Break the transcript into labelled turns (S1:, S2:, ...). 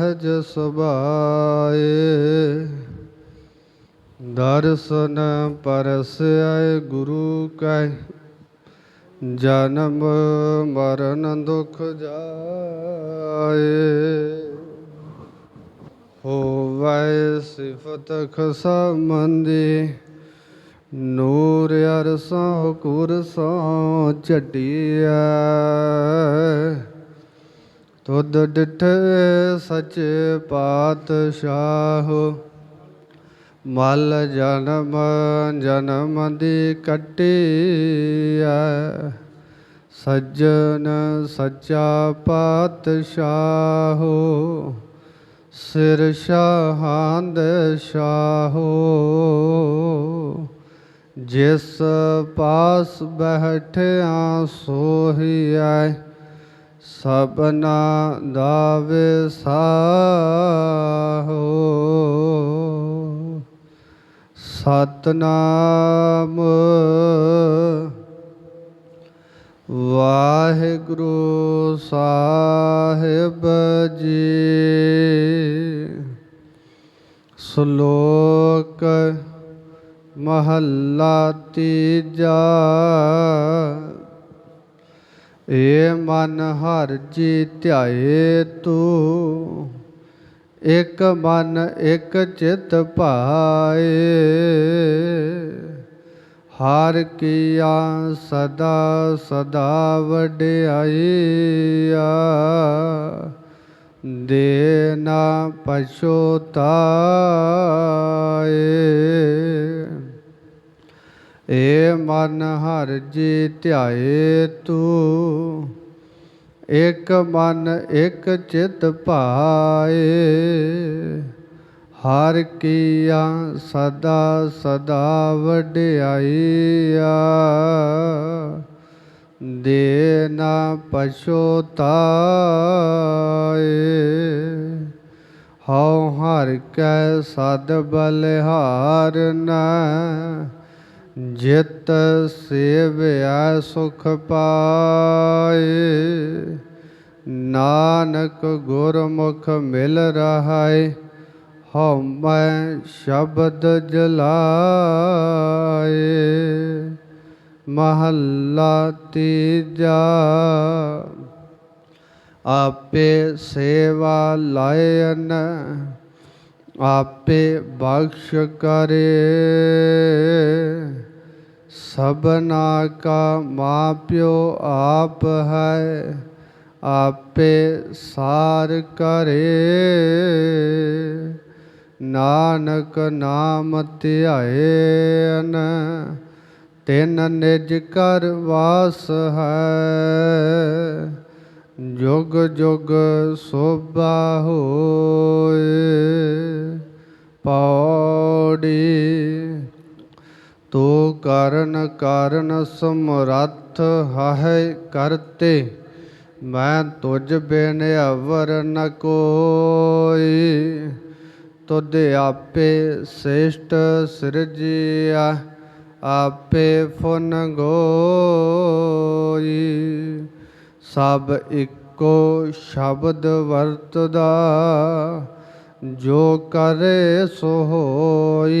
S1: ਸਹਜ ਸੁਭਾਏ। ਦਰਸ਼ਨ ਪਰਸੈ ਗੁਰੂ ਕੈ, ਜਨਮ ਮਰਨ ਦੁਖ ਜਾਏ। ਹੋਵੈ ਸਿਫਤ ਖਸਮੰਦੀ, ਨੂਰ ਅਰਸੋਂ ਕੁਰਸੋਂ ਝਟਿਆ ਤੁਧ ਡਿਠ ਸੱਚੇ ਪਾਤਸ਼ਾਹ, ਮਲ ਜਨਮ ਜਨਮ ਦੀ ਕੱਟਿਆ ਸੱਜਣ ਸੱਚਾ ਪਾਤਸ਼ਾਹ, ਸਿਰ ਸ਼ਾਹੰਦ ਸ਼ਾਹੋ, ਜਿਸ ਪਾਸ ਬਹਿਠਿਆ ਸੋਹੀਐ। ਸਭਨਾ ਦਾ ਵਿਸਾਹੋ ਸਤਨਾਮ ਵਾਹਿਗੁਰੂ ਸਾਹਿਬ ਜੀ। ਸ਼ਲੋਕ ਮਹੱਲਾ ਤੀਜਾ। ਏ ਮਨ ਹਰ ਜੀ ਧਿਆਏ ਤੂੰ, ਇਕ ਮਨ ਇਕ ਚਿਤ ਭਾਏ ਹਰ ਕੀਆ ਸਦਾ ਸਦਾ ਵਡਿਆਈਆ, ਦੇ ਨਾ ਪਛੋਤਾਏ। ਏ ਮਨ ਹਰ ਜੀ ਧਿਆਏ ਤੂੰ। ਇਕ ਮਨ ਇਕ ਚਿਤ ਭਾਏ। ਹਰ ਕੀਆ ਸਦਾ ਸਦਾ ਵਡਿਆਈਆ। ਦੇ ਨਾ ਪਛੋਤਾਏ ਹਉ ਹਰ ਕੈ ਸਦ ਬਲਿਹਾਰਨ ਜਿਤ ਸੇਵਿਆ ਸੁਖ ਪਾਏ, ਨਾਨਕ ਗੁਰਮੁਖ ਮਿਲ ਰਹਾਏ ਹਉ ਸ਼ਬਦ ਜਲਾਏ। ਮਹੱਲਾ ਤੀਜਾ, ਆਪੇ ਸੇਵਾ ਲਾਇਨ, ਆਪੇ ਬਖਸ਼ ਕਰੇ। ਸਭਨਾ ਕਾ ਮਾਪਿਓ ਆਪ ਹੈ, ਆਪੇ ਸਾਰ ਕਰੇ। ਨਾਨਕ ਨਾਮ ਧਿਆਏਨ, ਤਿਨ ਨਿਜ ਕਰ ਵਾਸ ਹੈ। ਜੁਗ ਜੁਗ ਸੋਭਾ ਹੋਏ, ਪੌੜੀ ਤੋ ਕਰਨ ਕਾਰਨ ਸਮਰੱਥ ਹੈ ਕਰਤੇ, ਮੈਂ ਤੁਝ ਬਿਨ ਅਵਰ ਨ ਕੋਈ। ਤੁਧ ਆਪੇ ਸ੍ਰੇਸ਼ਟ ਸਿਰਜਿਆ, ਆਪੇ ਫੁਨ ਗੋਈ। ਸਭ ਇੱਕੋ ਸ਼ਬਦ ਵਰਤਦਾ, ਜੋ ਕਰੇ ਸੋ ਹੋਈ।